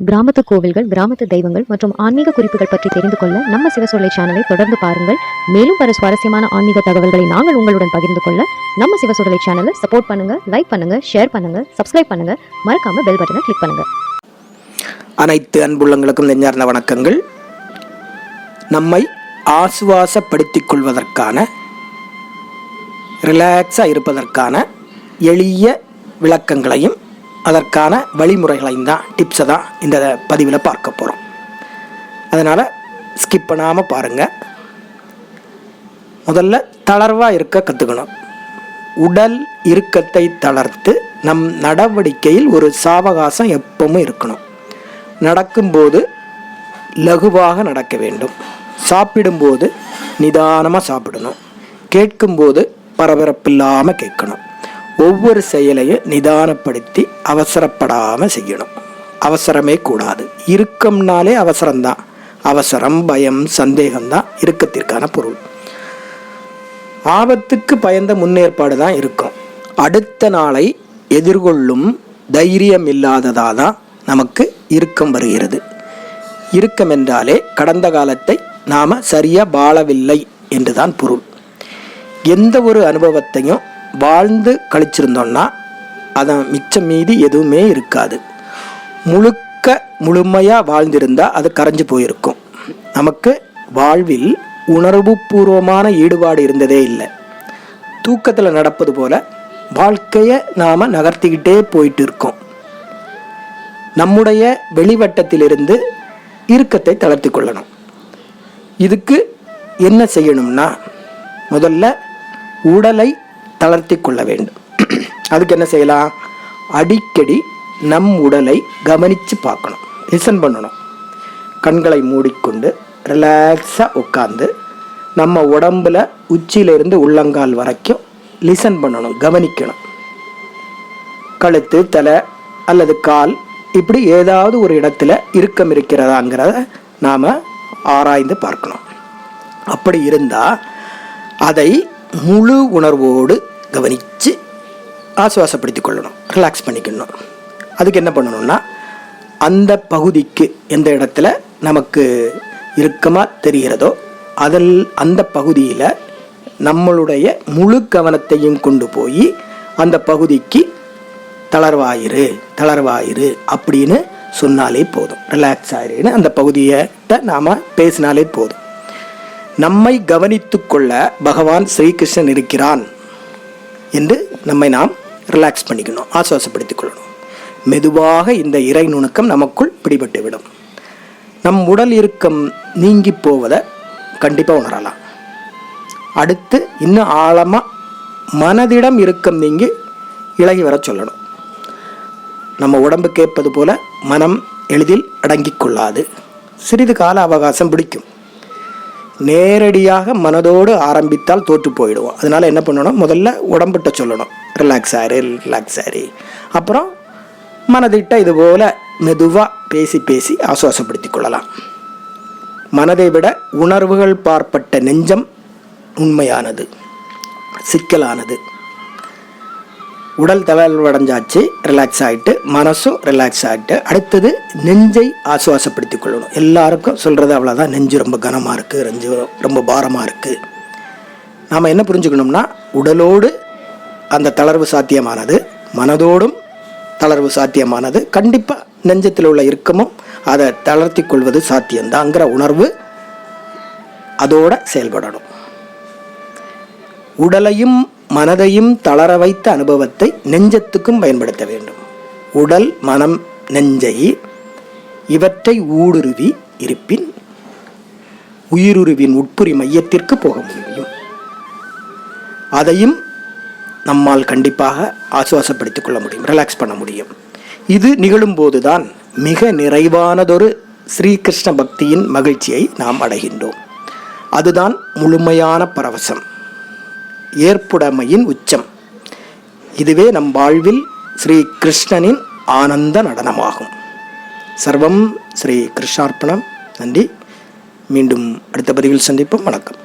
கிராமத்து கோவில்கள் கிராமத்து தெய்வங்கள் மற்றும் ஆன்மீக குறிப்புகள் பற்றி தெரிந்து கொள்ள நம்ம சிவசொல்லை சேனலை தொடர்ந்து பாருங்கள். மேலும் பல சுவாரஸ்யமான ஆன்மீக தகவல்களை நாங்கள் உங்களுடன் பகிர்ந்து கொள்ள நம்ம சிவசொல்லை சேனலை சப்போர்ட் பண்ணுங்க லைக் பண்ணுங்க ஷேர் பண்ணுங்க சப்ஸ்கிரைப் பண்ணுங்க. மறக்காம பெல் பட்டனை கிளிக் பண்ணுங்க. அனைத்து அன்புள்ளங்களுக்கும் நெஞ்சார்ந்த வணக்கங்கள். நம்மை ஆசுவாசப்படுத்திக் கொள்வதற்கான ரிலாக்ஸாக இருப்பதற்கான எளிய விளக்கங்களையும் அதற்கான வழிமுறைகளையும் தான் டிப்ஸை தான் இந்த பதிவில் பார்க்க போகிறோம் அதனால் ஸ்கிப் பண்ணாமல் பாருங்கள் முதல்ல தளர்வாக இருக்க கற்றுக்கணும் உடல் இறுக்கத்தை தளர்த்து நம் நடவடிக்கையில் ஒரு சாவகாசம் எப்பவும் இருக்கணும். நடக்கும்போது லகுவாக நடக்க வேண்டும். சாப்பிடும்போது நிதானமாக சாப்பிடணும். கேட்கும்போது பரபரப்பில்லாமல் கேட்கணும். ஒவ்வொரு செயலையும் நிதானப்படுத்தி அவசரப்படாமல் செய்யணும். அவசரமே கூடாது. இறுக்கம்னாலே அவசரம்தான். அவசரம் பயம் சந்தேகம்தான் இறுக்கத்திற்கான பொருள். ஆபத்துக்கு பயந்த முன்னேற்பாடு தான் இருக்கும். அடுத்த நாளை எதிர்கொள்ளும் தைரியம் இல்லாததாக தான் நமக்கு இறுக்கம் வருகிறது. இறுக்கம் என்றாலே கடந்த காலத்தை நாம் சரியாக வாழவில்லை என்றுதான் பொருள். எந்த ஒரு அனுபவத்தையும் வாழ்ந்து கழிச்சிருந்தோம்னா அதன் மிச்சம் மீதி எதுவுமே இருக்காது. முழுக்க முழுமையாக வாழ்ந்திருந்தால் அது கரைஞ்சு போயிருக்கும். நமக்கு வாழ்வில் உணர்வுபூர்வமான ஈடுபாடு இருந்ததே இல்லை. தூக்கத்தில் நடப்பது போல வாழ்க்கையை நாம் நகர்த்திக்கிட்டே போயிட்டு இருக்கோம். நம்முடைய வெளிவட்டத்திலிருந்து இறுக்கத்தை தளர்த்தி கொள்ளணும். இதுக்கு என்ன செய்யணும்னா முதல்ல உடலை தளர்த்தி கொள்ள வேண்டும். அதுக்கு என்ன செய்யலாம்? அடிக்கடி நம் உடலை கவனித்து பார்க்கணும். லிசன் பண்ணணும். கண்களை மூடிக்கொண்டு ரிலாக்ஸாக உட்காந்து நம்ம உடம்புல உச்சியிலிருந்து உள்ளங்கால் வரைக்கும் லிசன் பண்ணணும் கவனிக்கணும். கழுத்து தலை அல்லது கால் இப்படி ஏதாவது ஒரு இடத்துல இறுக்கம் இருக்கிறதாங்கிறத நாம் ஆராய்ந்து பார்க்கணும். அப்படி இருந்தால் அதை முழு உணர்வோடு கவனித்து ஆசுவாசப்படுத்திக் கொள்ளணும் ரிலாக்ஸ் பண்ணிக்கணும். அதுக்கு என்ன பண்ணணும்னா அந்த பகுதிக்கு எந்த இடத்துல நமக்கு இறுக்கமாக தெரிகிறதோ அதில் அந்த பகுதியில் நம்மளுடைய முழு கவனத்தையும் கொண்டு போய் அந்த பகுதிக்கு தளர்வாயிரு தளர்வாயிரு அப்படின்னு சொன்னாலே போதும். ரிலாக்ஸ் ஆயிருன்னு அந்த பகுதியிட்ட நாம் பேசினாலே போதும். நம்மை கவனித்து கொள்ள பகவான் ஸ்ரீகிருஷ்ணன் இருக்கிறான். என்று நம்மை நாம் ரிலாக்ஸ் பண்ணிக்கணும் ஆசுவாசப்படுத்திக் கொள்ளணும். மெதுவாக இந்த இறை நுணுக்கம் நமக்குள் பிடிபட்டுவிடும். நம் உடல் இறுக்கம் நீங்கி போவதை கண்டிப்பாக உணரலாம். அடுத்து இன்னும் ஆழமாக மனதிடம் இறுக்கம் நீங்கி இலகி வர சொல்லணும். நம்ம உடம்பு கேட்பது போல மனம் எளிதில் அடங்கிக் கொள்ளாது. சிறிது கால அவகாசம் பிடிக்கும். நேரடியாக மனதோடு ஆரம்பித்தால் தோற்று போயிடுவோம். அதனால் என்ன பண்ணணும்? முதல்ல உடம்பிட்ட சொல்லணும். ரிலாக்ஸ் ஆரு ரிலாக்ஸ் ஆரு அப்புறம் மனதிட்ட இது போல் மெதுவாக பேசி பேசி ஆசுவாசப்படுத்தி கொள்ளலாம். மனதை விட உணர்வுகள் பார்ப்பட்ட நெஞ்சம் உண்மையானது சிக்கலானது. உடல் தளர்வடைஞ்சாச்சு ரிலாக்ஸ் ஆகிட்டு மனசும் ரிலாக்ஸ் ஆகிட்டு அடுத்தது நெஞ்சை ஆசுவாசப்படுத்திக் கொள்ளணும். எல்லாருக்கும் சொல்கிறது அவ்வளோதான் நெஞ்சு ரொம்ப கனமாக இருக்குது நெஞ்சு ரொம்ப பாரமாக இருக்குது நாம் என்ன புரிஞ்சுக்கணும்னா உடலோடு அந்த தளர்வு சாத்தியமானது மனதோடும் தளர்வு சாத்தியமானது கண்டிப்பாக நெஞ்சத்தில் உள்ள இறுக்கமும் அதை தளர்த்தி கொள்வது சாத்தியம்தாங்கிற உணர்வு அதோட செயல்படணும். உடலையும் மனதையும் தளர வைத்த அனுபவத்தை நெஞ்சத்துக்கும் பயன்படுத்த வேண்டும். உடல் மனம் நெஞ்சை இவற்றை ஊடுருவி இருப்பின் உயிருருவின் உட்புரி மையத்திற்கு போக முடியும். அதையும் நம்மால் கண்டிப்பாக ஆசுவாசப்படுத்திக் கொள்ள முடியும் ரிலாக்ஸ் பண்ண முடியும். இது நிகழும்போதுதான் மிக நிறைவானதொரு ஸ்ரீகிருஷ்ண பக்தியின் மகிழ்ச்சியை நாம் அடைகின்றோம். அதுதான் முழுமையான பரவசம். ஏற்புடைமையின் உச்சம். இதுவே நம் வாழ்வில் ஸ்ரீ கிருஷ்ணனின் ஆனந்த நடனமாகும். சர்வம் ஸ்ரீ கிருஷ்ணார்ப்பணம். நன்றி. மீண்டும் அடுத்த பதிவில் சந்திப்போம். வணக்கம்.